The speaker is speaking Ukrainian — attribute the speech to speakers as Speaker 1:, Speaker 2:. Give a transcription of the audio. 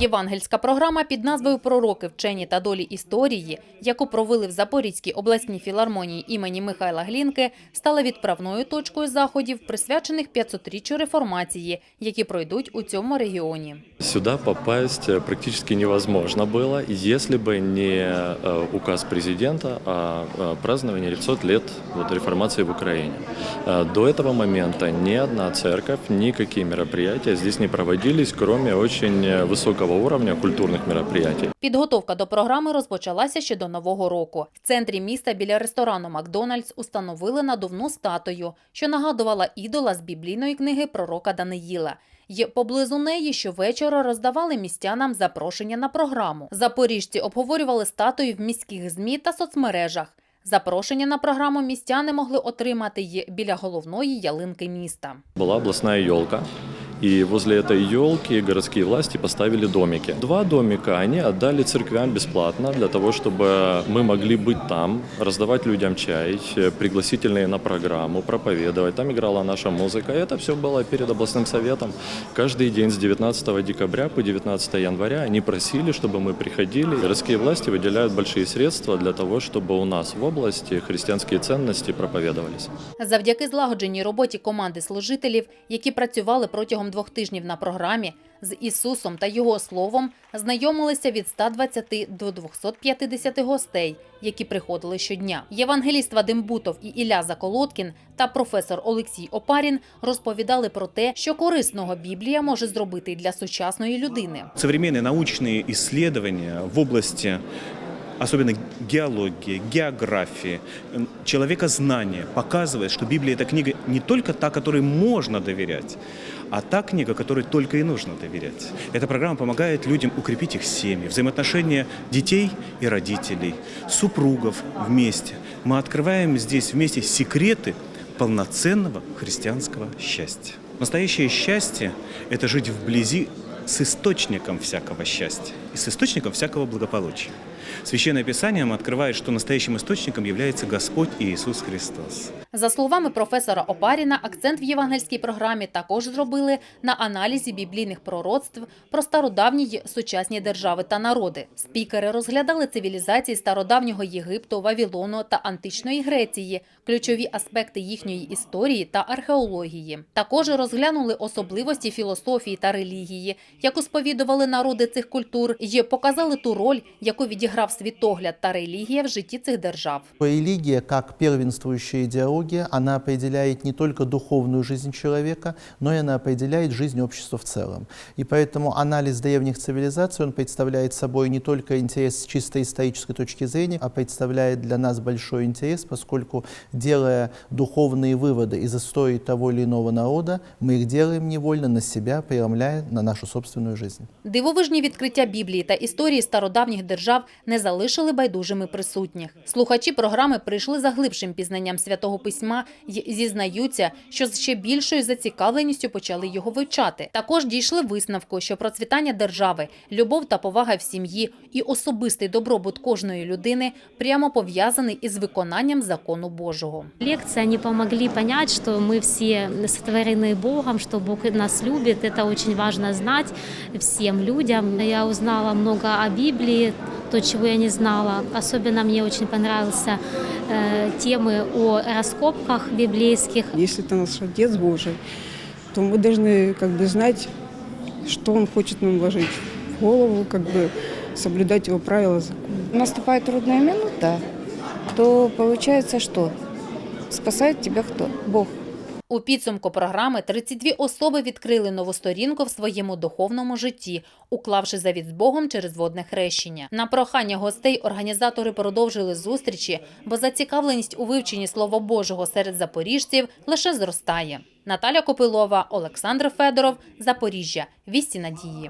Speaker 1: Євангельська програма під назвою Пророки, вчені та долі історії, яку провели в Запорізькій обласній філармонії імені Михайла Глінки, стала відправною точкою заходів, присвячених 500-річчю реформації, які пройдуть у цьому регіоні.
Speaker 2: Сюда попасть э, практически невозможно было, если бы не э, указ президента о э, праздновании 500 лет вот, реформации в Украине. Э, До этого момента ни одна церковь, никакие мероприятия здесь не проводились, кроме очень э, высокого уровня культурных мероприятий.
Speaker 1: Підготовка до програми розпочалася ще до нового року. В центрі міста біля ресторану Макдональдс установили надувну статую, що нагадувала ідола з біблійної книги пророка Даниїла. Й поблизу неї щовечора роздавали містянам запрошення на програму. Запоріжці обговорювали статую в міських змі та соцмережах. Запрошення на програму містяни могли отримати й біля головної ялинки міста.
Speaker 2: Была областная елка, и возле этой елки городские власти поставили домики. Два домика они отдали церквям бесплатно для того, чтобы мы могли быть там, раздавать людям чай, э, пригласительные на программу, проповедовать. Там играла наша музыка. И это все было перед областным советом. Каждый день с 19 декабря по 19 января они просили, чтобы мы приходили. Городские власти выделяют большие средства для того, чтобы у нас в области христианские ценности проповедовались.
Speaker 1: Завдяки злагодженій роботі команди служителів, які працювали протягом двох тижнів на програмі, з Ісусом та Його Словом знайомилися від 120 до 250 гостей, які приходили щодня. Євангеліст Вадим Бутов і Ілля Заколоткін та професор Олексій Опарін розповідали про те, що корисного Біблія може зробити для сучасної людини.
Speaker 3: Современные научные исследования в области особенно геологии, географии, м, человекознания показывает, что Библия – это книга не только та, которой можно доверять, а та книга, которой только и нужно доверять. Эта программа помогает людям укрепить их семьи, взаимоотношения детей и родителей, супругов вместе. Мы открываем здесь вместе секреты полноценного христианского счастья. Настоящее счастье – это жить вблизи с источником всякого счастья и с источником всякого благополучия. Священное Писание открывает, что настоящим источником является Господь Иисус Христос.
Speaker 1: За словами професора Опаріна, акцент в євангельській програмі також зробили на аналізі біблійних пророцтв про стародавні сучасні держави та народи. Спікери розглядали цивілізації стародавнього Єгипту, Вавілону та античної Греції, ключові аспекти їхньої історії та археології. Також розглянули особливості філософії та релігії, яку сповідували народи цих культур, і показали ту роль, яку відіграв світогляд та релігія в житті цих держав.
Speaker 4: Религия, как первенствующая идеология, она определяет не только духовную жизнь человека, но и она определяет жизнь общества в целом. И поэтому анализ древних цивилизаций, он представляет собой не только интерес с чисто исторической точки зрения, а представляет для нас большой интерес, поскольку, делая духовные выводы из истории того или иного народа, мы их делаем невольно на себя, преломляя на нашу собственную жизнь.
Speaker 1: Дивовижні відкриття Біблії та історії стародавніх держав не залишили байдужими присутніх. Слухачі програми прийшли за глибшим пізнанням святого письма і зізнаються, що з ще більшою зацікавленістю почали його вивчати. Також дійшли висновку, що процвітання держави, любов та повага в сім'ї і особистий добробут кожної людини прямо пов'язаний із виконанням закону Божого.
Speaker 5: Лекции, они помогли понять, что мы все сотворены Богом, что Бог нас любит. Это очень важно знать всем людям. Я узнала много о Библии, то, чего я не знала. Особенно мне очень понравился э, темы о раскопках библейских.
Speaker 6: Если это наш Отец Божий, то мы должны как бы знать, что Он хочет нам вложить в голову, как бы соблюдать Его правила, законы.
Speaker 7: наступает трудная минута, то получается что? Спасает тебя кто? Бог.
Speaker 1: У підсумку програми 32 особи відкрили нову сторінку в своєму духовному житті, уклавши завіт з Богом через водне хрещення. На прохання гостей організатори продовжили зустрічі, бо зацікавленість у вивченні Слова Божого серед запоріжців лише зростає. Наталя Копилова, Олександр Федоров, Запоріжжя. Вісті надії.